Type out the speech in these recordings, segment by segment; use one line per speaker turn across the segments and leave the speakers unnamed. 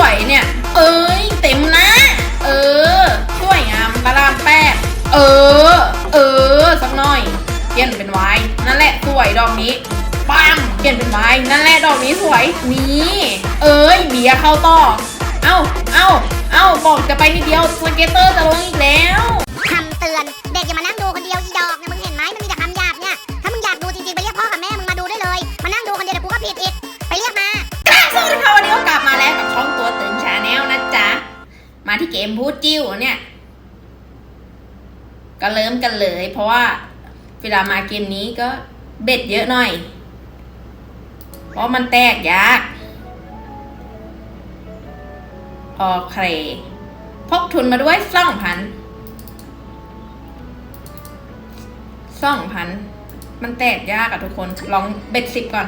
วยเนี่ย เอ้ยเต็มนะ เออสวยงามตาลามแป้งเออ เออสักหน่อยเปลี่ยนเป็นวายนั่นแหละสวยดอกนี้ปังเปลี่ยนเป็นวายนั่นแหละดอกนี้สวยนี่เอ้ยเบียเข้าต่อ เอ้าเอ้าเอ้าบอกจะไปนิดเดียวสเก็ตเตอร์จะลงอีกแล้ว
มพูด
จิ้วเนี่ยก็เริ่มกันเลย เพราะว่าเวลามาเกมนี้ก็เบ็ดเยอะหน่อย เพราะมันแตกยากโอเคพกทุนมาด้วยสองพันสองพันมันแตกยากอะทุกคนลองเบ็ดสิบก่อน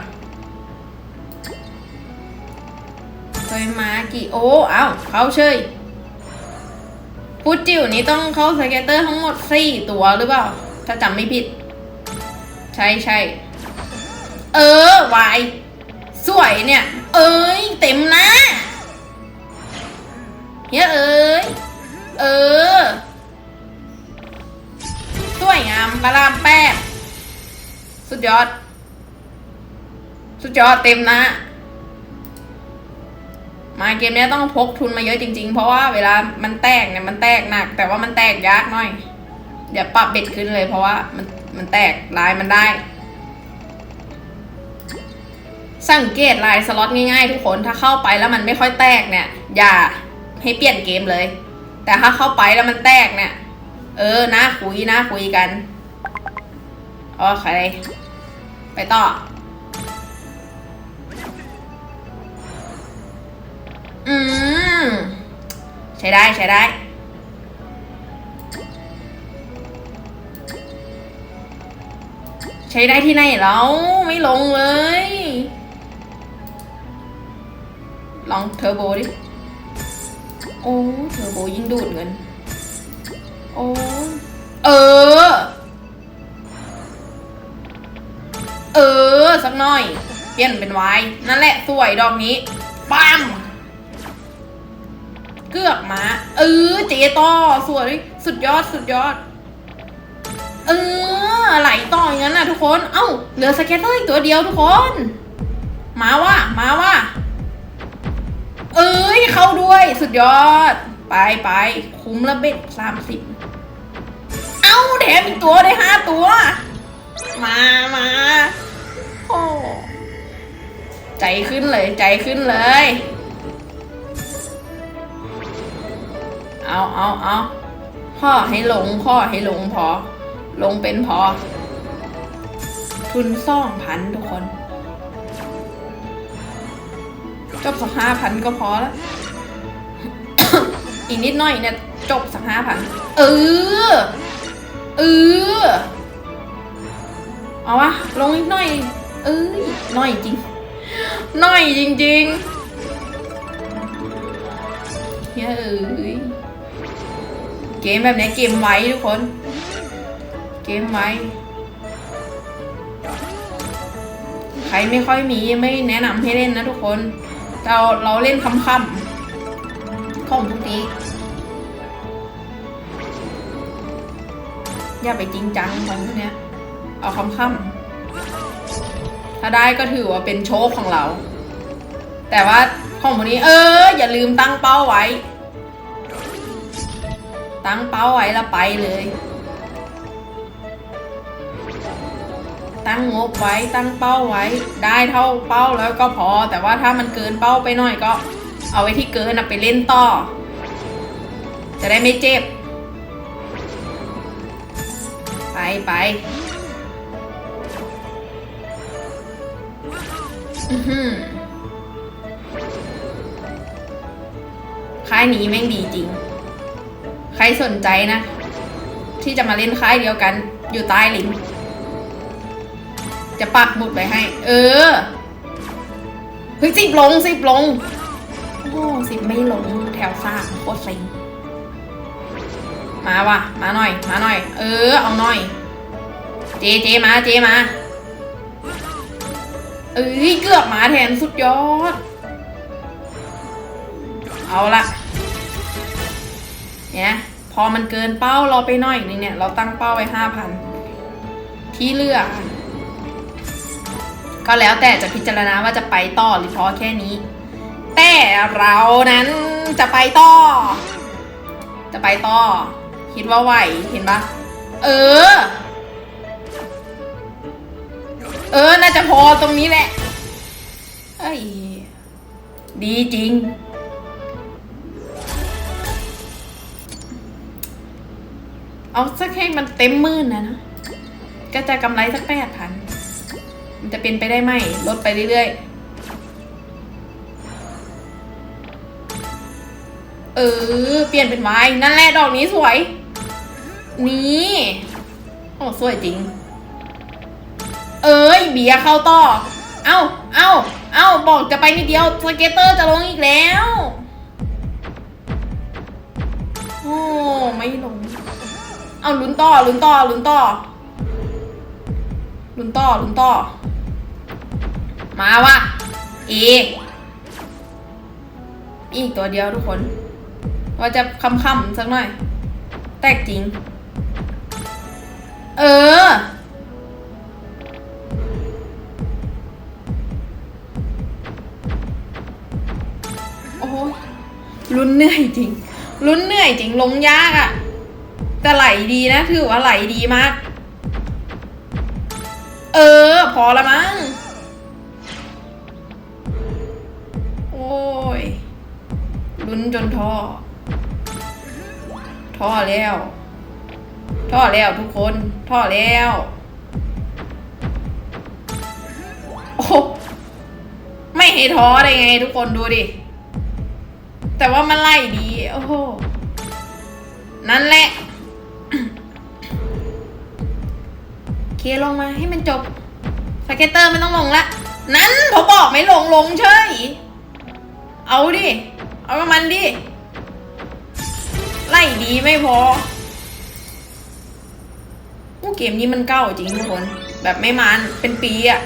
เคยมากี่โอ้ เอ้าเขาเชย พูดจิ๋วนี้ต้องเข้าสเก็ตเตอร์ทั้งหมดสี่ตัวหรือเปล่า ถ้าจำไม่ผิด ใช่ใช่เออวายสวยเนี่ย เอ้ย เต็มนะเฮ้ยเอ้ย เออ สวยงามปลารามแป้งสุดยอด สุดยอดเต็มนะ มาเกมนี้ต้องพกทุนมาเยอะจริง ๆ เพราะว่าเวลามันแตกเนี่ยมันแตกหนัก แต่ว่ามันแตกยากหน่อย เดี๋ยวปรับเบ็ดขึ้นเลยเพราะว่ามันมันแตกลายมันได้ สังเกตลายสล็อตง่ายๆ ทุกคนถ้าเข้าไปแล้วมันไม่ค่อยแตกเนี่ย อย่าให้เปลี่ยนเกมเลย แต่ถ้าเข้าไปแล้วมันแตกเนี่ย เออนะคุยนะคุยกันโอเคไปต่อ ช้ได้ใช้ได้ ใช้ได้ที่ไหนแล้วไม่ลงเลย ลองเทอร์โบดิ โอ้เทอร์โบยิ่งดูดเงิน โอ้เออ เออ สักหน่อย เปลี่ยนเป็นไวายนั่นแหละ สวยดอกนี้ ปัง เกือกมาเออเจต่อสวยสุดยอดสุดยอด เออไหลต่ออย่างนั้นนะทุกคน เอ้าเหลือสเก็ตเตอร์อีกตัวเดียวทุกคนมาว่ะมาว่ะเอ้ยเข้าด้วยสุดยอด ไปไปคุ้มละเบ็ดสามสิบเอ้าแถมอีกตัวได้ห้าตัว มามาโอ้ใจขึ้นเลยใจขึ้นเลย เอาเอาเอาข้อให้ลงข้อให้ลงพอ ลงเป็นพอ ทุนซ่องพันทุกคน จบสักห้าพันก็พอแล้ว อีกนิดหน่อยเนี่ยจบสักห้าพันเออ เออ เอาวะ ลงอีกหน่อย เอ้ยหน่อยจริง หน่อยจริงๆเฮ้ย เกมแบบนี้เกมไว้ทุกคน เกมไว้ ใครไม่ค่อยมีไม่แนะนำให้เล่นนะทุกคน เราเราเล่นคำๆของทุกทีอย่าไปจริงจังของพวกเนี้ย เอาคำๆถ้าได้ก็ถือว่าเป็นโชคของเรา แต่ว่าของพวกนี้ เออ อย่าลืมตั้งเป้าไว้ ตั้งเป้าไว้แล้วไปเลย ตั้งงบไว้ตั้งเป้าไว้ ได้เท่าเป้าแล้วก็พอ แต่ว่าถ้ามันเกินเป้าไปหน่อยก็ เอาไว้ที่เกินนะไปเล่นต่อ จะได้ไม่เจ็บ ไปไปอือหือค่ายนี้แม่งดีจริง รสนใจนะ ที่จะมาเล่นค่ายเดียวกัน อยู่ใต้ลิงก์จะปักหมุดไว้ให้ เออเฮ้ยสิบลงสิบลง โอ้สิบไม่ลงแถวสาโคตรเซ็งมาว่ะ มาหน่อย มาหน่อย เออ เอาหน่อย เจเจมาเจมา เอ้ยเกือบมาแทนสุดยอด เอาละเนี่ย พอมันเกินเป้าเราไปหน่อยนึงเนี่ย เราตั้งเป้าไว้ห้าพันที่เลือก็แล้วแต่จะพิจารณาว่าจะไปต่อหรือพอแค่นี้ แต่เรานั้นจะไปต่อ จะไปต่อ คิดว่าไหวเห็นปะเออ เออ น่าจะพอตรงนี้แหละ เอ้ย ดีจริง เอาสักให้มันเต็มหมื่นนะนะก็จะกำไรสักแปดพันมันจะเป็นไปได้ไหมลดไปเรื่อยๆ เออ เปลี่ยนเป็นไม้นั่นแหละดอกนี้สวย นี่โอ้สวยจริง เอ้ยเบียเข้าต่อ เอ้า เอ้า เอ้า บอกจะไปนิดเดียวสเก็ตเตอร์จะลงอีกแล้ว เอาลุ้นต่อลุ้นต่อลุ้นต่อลุ้นต่อลุ้นต่อ มาว่ะเออีกตัวเดียวทุกคน ว่าจะคำคำสักหน่อย แตกจริง เออ โอ้ยลุ้นเหนื่อยจริงลุ้นเหนื่อยจริงลงยากอะ่ะ แต่ไหลดีนะถือว่าไหลดีมาก เออ พอละมั้ง โอ้ยลุ้นจนท้อท้อแล้วท้อแล้วทุกคนท้อแล้วโอ้ไม่ให้ท้อได้ไงทุกคนดูดิ แต่ว่ามันไล่ดี โอ้โห นั่นแหละ เคลงมาให้มันจบสเก็ตเตอร์ไม่ต้องลงละ นั้นพอบอกไม่ลงลงเฉยเอาดิ เอามันดิ ไล่ดีไม่พออู้เกมนี้มันเก้าจริงทุกคน แบบไม่มันเป็นปีอะ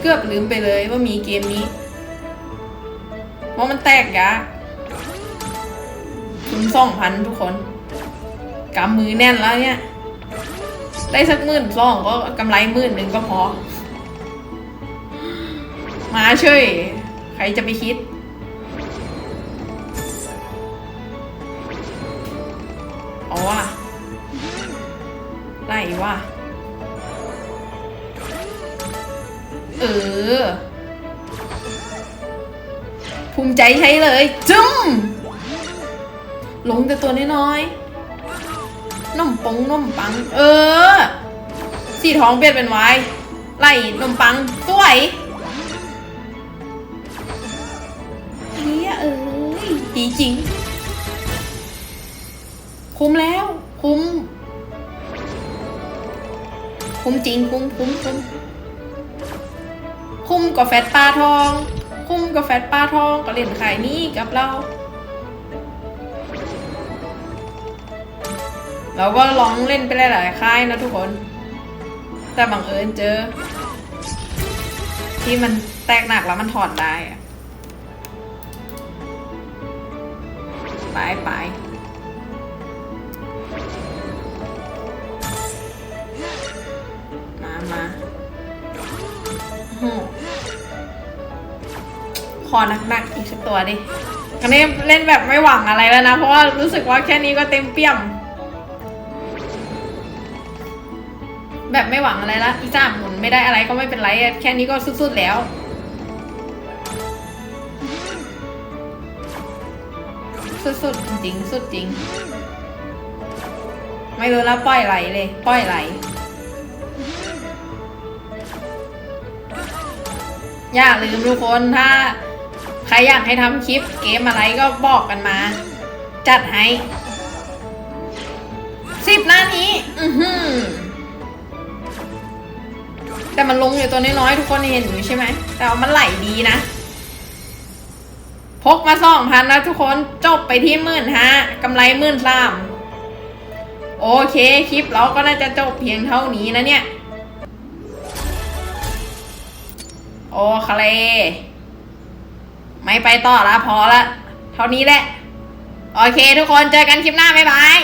เกือบลืมไปเลยว่ามีเกมนี้เพราะมันแตกยากถึงสองพันทุกคน กำมือแน่นแล้วเนี่ย ได้สักหมื่นสองก็กำไรหมื่นหนึ่งก็พอ มาเฉยใครจะไปคิดเอาว่ะไล่ว่ะเออ ภูมิใจใช้เลย จุ้มลงแต่ตัวน้อยๆ นมปงนมปัง เออ สีทองเปลี่ยนเป็นไว้ไล่นมปังสวยเฮียเอ้ยดีจริง คุ้มแล้ว คุ้ม คุ้มจริง คุ้มคุ้มคุ้มคุ้มกับแฟปลาทอง คุ้มกับแฟปลาทองก็เล่นขายนี่กับเรา เราก็ลองเล่นไปหลายๆค่ายนะทุกคน แต่บังเอิญเจอ ที่มันแตกหนักแล้วมันถอดได้อะไปไปมามาโอ้โหขอหนักๆอีกสักตัวดิอันนี้เล่นแบบไม่หวังอะไรแล้วนะ เพราะว่ารู้สึกว่าแค่นี้ก็เต็มเปี่ยม แบบไม่หวังอะไรละอีจ้าหมุนไม่ได้อะไรก็ไม่เป็นไร แค่นี้ก็สุดๆแล้วสุดๆจริงสุดจริง ไม่รู้แล้วปล่อยไหลเลย ปล่อยไหล อย่าลืมทุกคนถ้า ใครอยากให้ทำคลิปเกมอะไรก็บอกกันมา จัดให้สิบนาทีอือหือ แต่มันลงอยู่ตัวน้อยๆทุกคนเห็นอยู่ใช่ไหม แต่ว่ามันไหลดีนะ พกมาสองพันนะทุกคนจบไปที่หมื่นฮะกำไรหมื่นสามโอเคคลิปเราก็น่าจะจบเพียงเท่านี้นะเนี่ย โอเคไม่ไปต่อละพอละ เท่านี้แหละ โอเคทุกคนเจอกันคลิปหน้า บ๊ายบาย